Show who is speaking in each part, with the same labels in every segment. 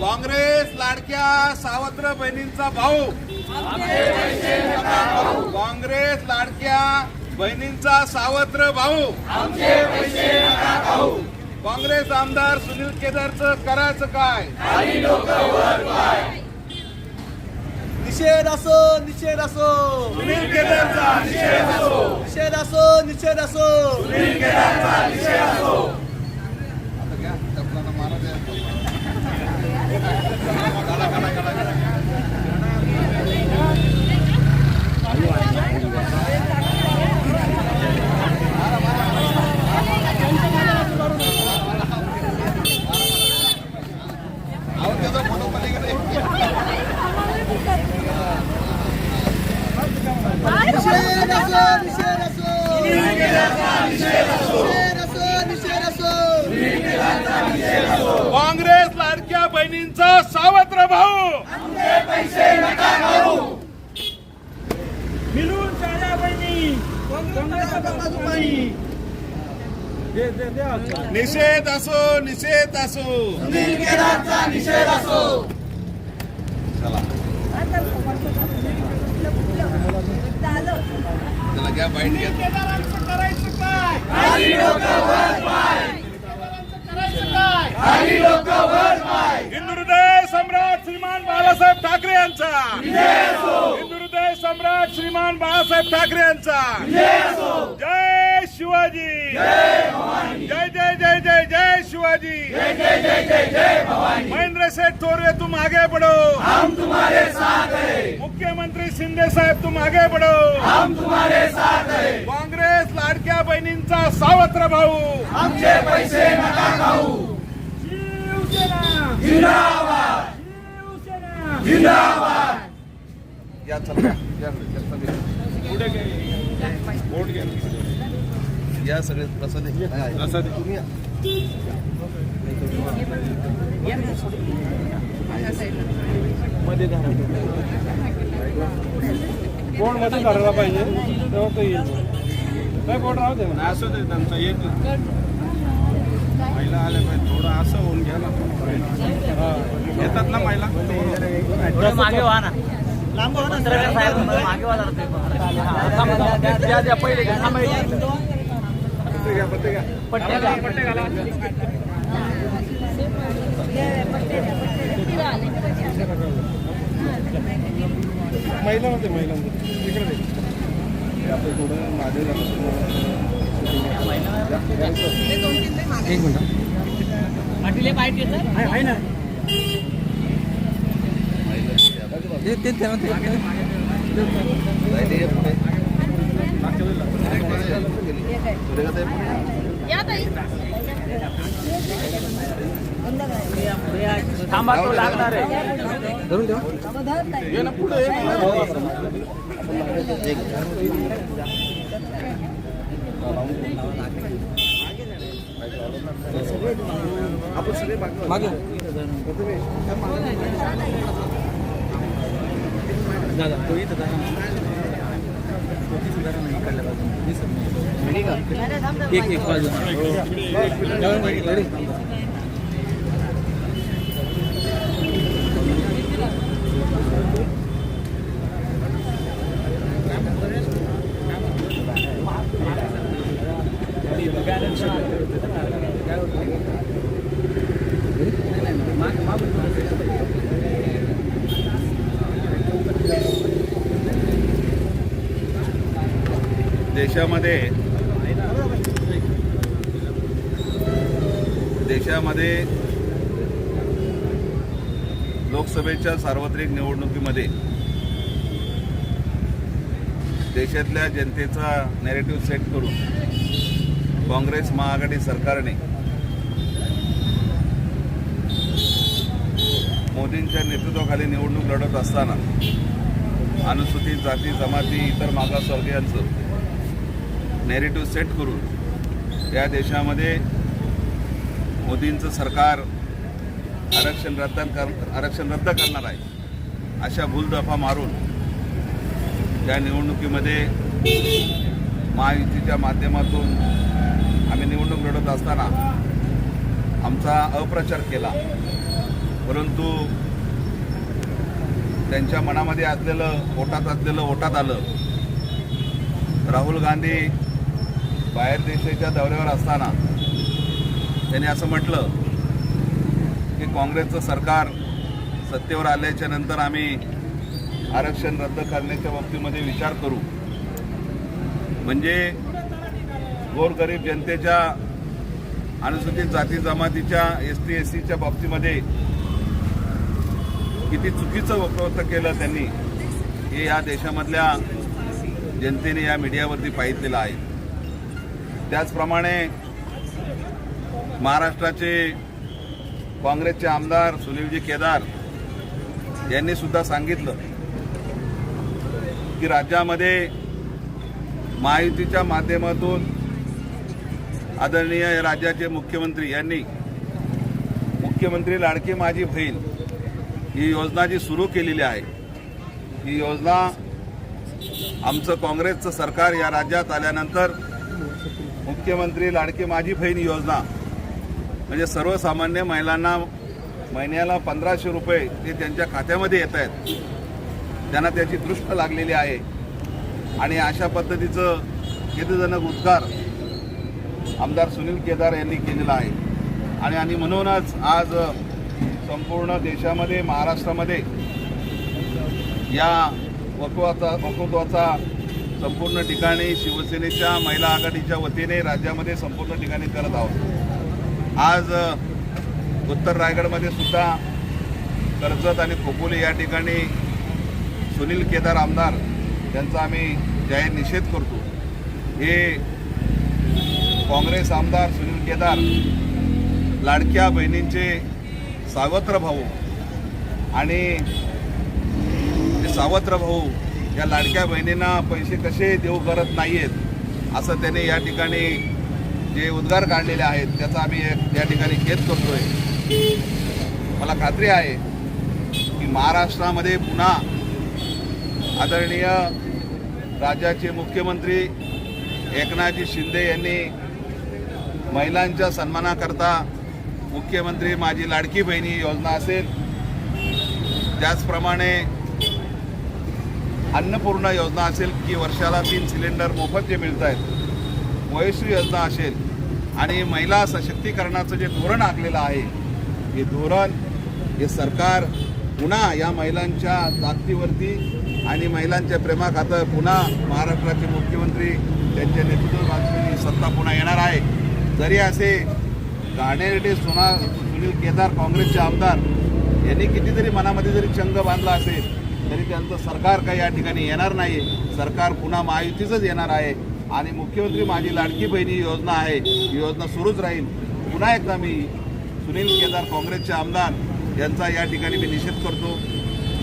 Speaker 1: काँग्रेस लाडक्या सावत्र बहिणींचा भाऊ. काँग्रेस लाडक्या बहिणींचा सावत्र भाऊ. काँग्रेस आमदार सुनील केदारचं करायचं काय?
Speaker 2: निषेध असो निषेध असो.
Speaker 1: सुनील केदारचा निषेध असो.
Speaker 2: निषेध असो निषेध असो.
Speaker 1: सुनील केदारचा निषेध असो आता घ्या, टपलानं मारा द्या. काढा, काढा, काढा, काढा. अहो, त्याचा फोटो पलीकडे
Speaker 2: निषेध असो निषेध असो निषेध असो निषेध असो
Speaker 1: काँग्रेस लाडक्या बहिणींचा सावत्र भाऊ
Speaker 3: मिळून बहिणी. काँग्रेसच्या बाजूने. दे दे दे आता.
Speaker 1: निषेध असो निषेध असो.
Speaker 2: निषेध असो.
Speaker 1: चला. त्याला घ्या बाईट घ्या.
Speaker 3: केदारांचं करायचं काय?
Speaker 1: हिंदू हृदय सम्राट श्रीमान बाळासाहेब ठाकरे यांचा. हिंदू हृदय सम्राट श्रीमान बाळासाहेब ठाकरे यांचा. जय शिवाजी. जय जय जय जय जय शिवाजी. महेंद्र शेठ थोरे तुम आगे बढ़ो हम तुम्हारे साथ हैं मुख्यमंत्री शिंदे साहेब तुम आगे बढ़ो हम तुम्हारे साथ हैं काँग्रेस लाडक्या बहिणींचा सावत्र भाऊ.
Speaker 3: शिवसेना. शिवसेना
Speaker 1: या सगळे प्रसाद प्रसाद तुम्ही या.
Speaker 3: कोणमध्ये धरायला पाहिजे? तेव्हा तो येईल. नाही कोण राहू दे असं दे त्यांचा एक महिला आल्या पाहिजे. थोडं असं होऊन घ्या ना. येतात ना महिला?
Speaker 4: मागे व्हा ना. पत्रकार पट्ट्या
Speaker 3: महिला महिला इकडे आपलं थोडं
Speaker 4: एक आहेत येतं?
Speaker 3: आहे ना
Speaker 1: जायले या
Speaker 4: थांबा तो लागणार आहे
Speaker 1: ये ना पुढे ये
Speaker 4: एक एक बाजू
Speaker 1: देशामध्ये देशामध्ये लोकसभेच्या सार्वत्रिक निवडणुकीमध्ये देशातल्या जनतेचा नेरेटिव्ह सेट करून काँग्रेस महाआघाडी सरकारने मोदींच्या नेतृत्वाखाली निवडणूक लढत असताना अनुसूचित जाती जमाती इतर मागासवर्गीयांचं नॅरेटिव्ह सेट करून त्या देशामध्ये मोदींचं सरकार आरक्षण रद्द कर आरक्षण रद्द करणार आहे अशा भूलदफा मारून त्या निवडणुकीमध्ये महायुतीच्या माध्यमातून आम्ही निवडणूक लढत असताना आमचा अप्रचार केला. परंतु त्यांच्या मनामध्ये असलेलं ओटात असलेलं ओटात आलं. राहुल गांधी बाहेर देशाच्या दौऱ्यावर असताना त्यांनी असं म्हटलं की काँग्रेसचं सरकार सत्तेवर आल्याच्यानंतर आम्ही आरक्षण रद्द करण्याच्या बाबतीमध्ये विचार करू. म्हणजे गोरगरीब जनतेच्या अनुसूचित जाती जमातीच्या एस टी एस सीच्या बाबतीमध्ये किती चुकीचं वक्तव्य केलं त्यांनी हे या देशामधल्या जनतेने या मीडियावरती पाहितलेलं आहे. त्याचप्रमाणे महाराष्ट्राचे काँग्रेसचे आमदार सुनीलजी केदार यांनी सुद्धा सांगितलं की राज्यामध्ये महायुतीच्या माध्यमातून आदरणीय राज्याचे मुख्यमंत्री यांनी मुख्यमंत्री लाडकी माझी बहीण ही योजना जी सुरू केलेली आहे ही योजना आमचं काँग्रेसचं सरकार या राज्यात आल्यानंतर मुख्यमंत्री लाडकी माझी बहीण योजना. म्हणजे सर्वसामान्य महिलांना महिन्याला पंधराशे रुपये ते त्यांच्या खात्यामध्ये येत आहेत. त्यांना त्याची दृष्ट लागलेली आहे. आणि अशा पद्धतीचं खेदजनक उद्गार आमदार सुनील केदार यांनी केलेला आहे. आणि आणि म्हणूनच आज संपूर्ण देशामध्ये महाराष्ट्रामध्ये या वकवाचा वक्तृत्वाचा संपूर्ण ठिकाणी शिवसेनेच्या महिला आघाडीच्या वतीने राज्यामध्ये संपूर्ण ठिकाणी करत आहोत. आज उत्तर रायगडमध्ये सुद्धा कर्जत आणि खोपोली या ठिकाणी सुनील केदार आमदार यांचा आम्ही जाहीर निषेध करतो. हे काँग्रेस आमदार सुनील केदार लाडक्या बहिणींचे सावत्र भाऊ आणि सावत्र भाऊ या लाडक्या बहिणींना पैसे कसे देऊ करत नाहीयेत असं त्याने या ठिकाणी जे उद्गार काढलेले आहेत त्याचा आम्ही एक- या ठिकाणी खेद करतोय. मला खात्री आहे की महाराष्ट्रामध्ये पुन्हा आदरणीय राज्याचे मुख्यमंत्री एकनाथजी शिंदे यांनी महिलांच्या सन्मानाकरता मुख्यमंत्री माझी लाडकी बहिणी योजना असेल त्याचप्रमाणे अन्नपूर्णा योजना असेल की वर्षाला तीन सिलेंडर मोफत जे मिळत आहेत वयस्वी योजना असेल आणि महिला सशक्तीकरणाचं जे धोरण आखलेलं आहे हे धोरण हे सरकार पुन्हा या महिलांच्या ताकदीवरती आणि महिलांच्या प्रेमाखातर पुन्हा महाराष्ट्राचे मुख्यमंत्री त्यांच्या नेतृत्वाखाली सत्ता पुन्हा येणार आहे. जरी असे घाणेरडे सोना सुनील केदार काँग्रेसचे आमदार यांनी कितीतरी मनामध्ये जरी चंग बांधला असेल तरी त्यांचं सरकार काही या ठिकाणी येणार नाही सरकार पुन्हा महायुतीचंच येणार आहे. आणि मुख्यमंत्री माझी लाडकी बहिणी योजना आहे. ही योजना सुरूच राहील. पुन्हा एकदा मी सुनील केदार काँग्रेसचे आमदार यांचा या ठिकाणी मी निषेध करतो.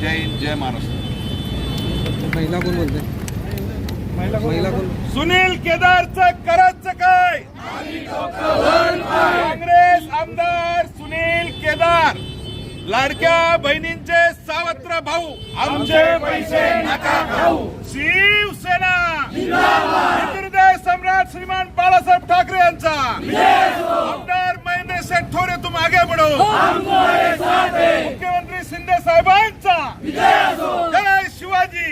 Speaker 1: जय हिंद जय महाराष्ट्र.
Speaker 2: महिला कोण बोलते महिला कोण?
Speaker 5: सुनील केदारचं करायचं काय काँग्रेस आमदार सुनील केदार लाडक्या बहिणींचे सावत्र भाऊ. आमचे पैसे नका खाऊ. शिवसेना. हिंदुहृदय सम्राट श्रीमान बाळासाहेब ठाकरे यांचा. आमदार महेंद्र शेठ थोरे तुम आगे बढ़ो. मुख्यमंत्री शिंदे साहेबांचा. जय शिवाजी.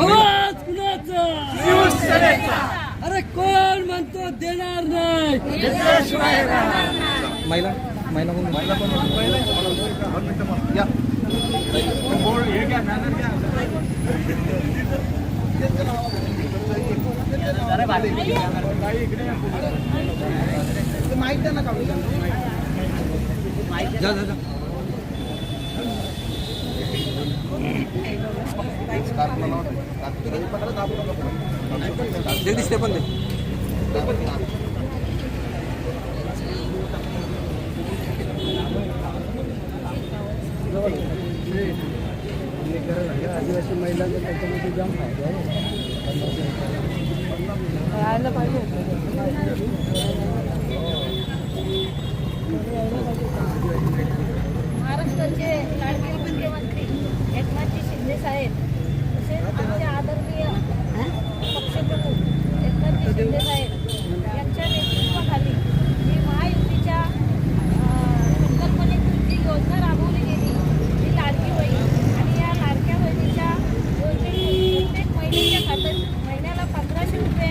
Speaker 3: आवाज कुणाचा? अरे कोण म्हणतो देणार नाही?
Speaker 2: महिला महिला महिला जगदीश ते पण दे आदिवासी महिलांचा त्याच्यामध्ये जाम फायदा आहे.
Speaker 4: महाराष्ट्राचे लाडके मुख्यमंत्री एकनाथजी शिंदे साहेब महिन्याला पंधराशे रुपये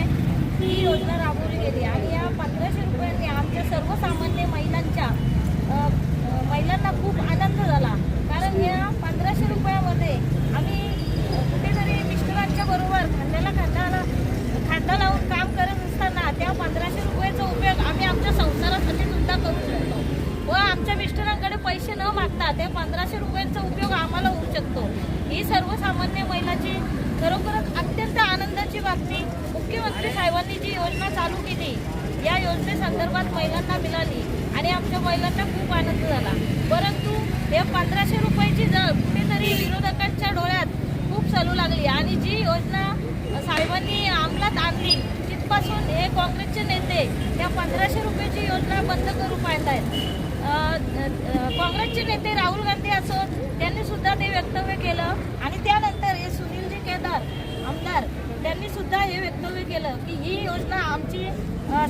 Speaker 4: ही योजना राबवली गेली आणि या पंधराशे रुपयांनी आमच्या सर्वसामान्य महिलांच्या अ, अ, महिलांना खूप आनंद झाला कारण या पंधराशे रुपयामध्ये आम्ही अ, कुठेतरी मिस्टरांच्या बरोबर खांद्याला खांद्याला खांदा लावून काम करत असताना त्या पंधराशे रुपयाचा उपयोग आम्ही आमच्या संसारासाठी सुद्धा करू शकतो व आमच्या मिस्टरांकडे पैसे न मागता त्या पंधराशे रुपयांचा उपयोग आम्हाला होऊ शकतो. ही सर्वसामान्य महिलाची खरोखरच अत्यंत आनंदाची बातमी. मुख्यमंत्री साहेबांनी जी योजना चालू केली या योजनेसंदर्भात महिलांना मिळाली आणि आमच्या महिलांना खूप आनंद झाला. परंतु हे पंधराशे रुपयाची जर कुठेतरी विरोधकांच्या डोळ्यात खूप चालू लागली आणि जी योजना साहेबांनी अंमलात आणली तिथपासून हे काँग्रेसचे नेते त्या पंधराशे रुपयाची योजना बंद करू पाहत आहेत काँग्रेसचे नेते राहुल गांधी असोत त्यांनी सुद्धा ते वक्तव्य केलं. आणि त्यानंतर हे सुनीलजी केदार आमदार त्यांनी सुद्धा हे वक्तव्य केलं की ही योजना आमची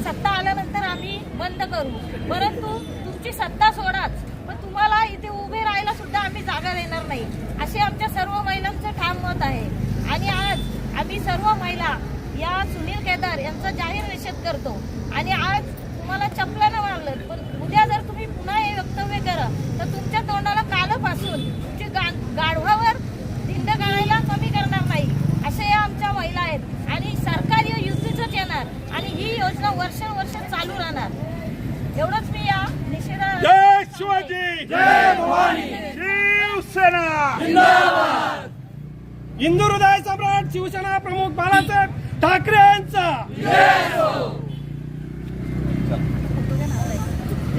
Speaker 4: सत्ता आल्यानंतर आम्ही बंद करू. परंतु तुमची सत्ता सोडाच. पण तुम्हाला इथे उभे राहायला सुद्धा आम्ही जागा देणार नाही. असे आमच्या सर्व महिलांचं ठाम मत आहे. आणि आज आम्ही सर्व महिला या सुनील केदार यांचा जाहीर निषेध करतो. आणि आज तुम्हाला चपलानं मारलं पण उद्या जर तुम्ही पुन्हा हे वक्तव्य करा तर तुमच्या तोंडाला कालपासून तुमची गा गाढवावर धिंड गाळायला कमी करणार नाही अशा या आमच्या महिला आहेत. आणि सरकार हे युतीचंच येणार आणि ही योजना वर्षानुवर्ष चालू राहणार. एवढंच मी या निषेधा
Speaker 5: जय शिवाजी! शिवसेना!
Speaker 3: हिंदू हृदय सम्राट शिवसेना प्रमुख बाळासाहेब ठाकरे यांचा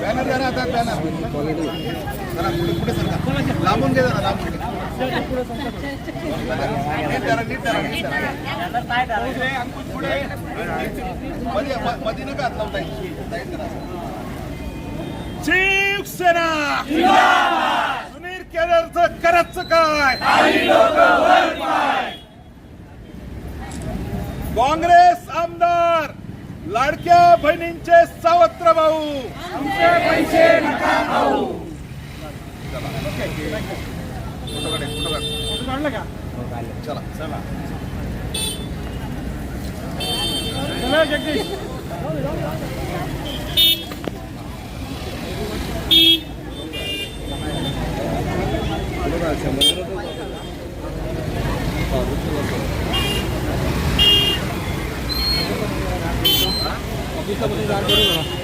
Speaker 1: बॅनर आता बॅनर पुढे पुढे लांबून घे जरा लांबून घे मध्ये नका लावता
Speaker 5: शिवसेना सुनील केदारचं करायचं काय काँग्रेस आमदार लाडक्या बहिणींचे सावत्र भाऊ.
Speaker 1: फोटो काढ फोटो काढ
Speaker 3: काढलं का?
Speaker 1: चला चला
Speaker 3: चला, जगदीश
Speaker 2: ऑफिसला जागा करू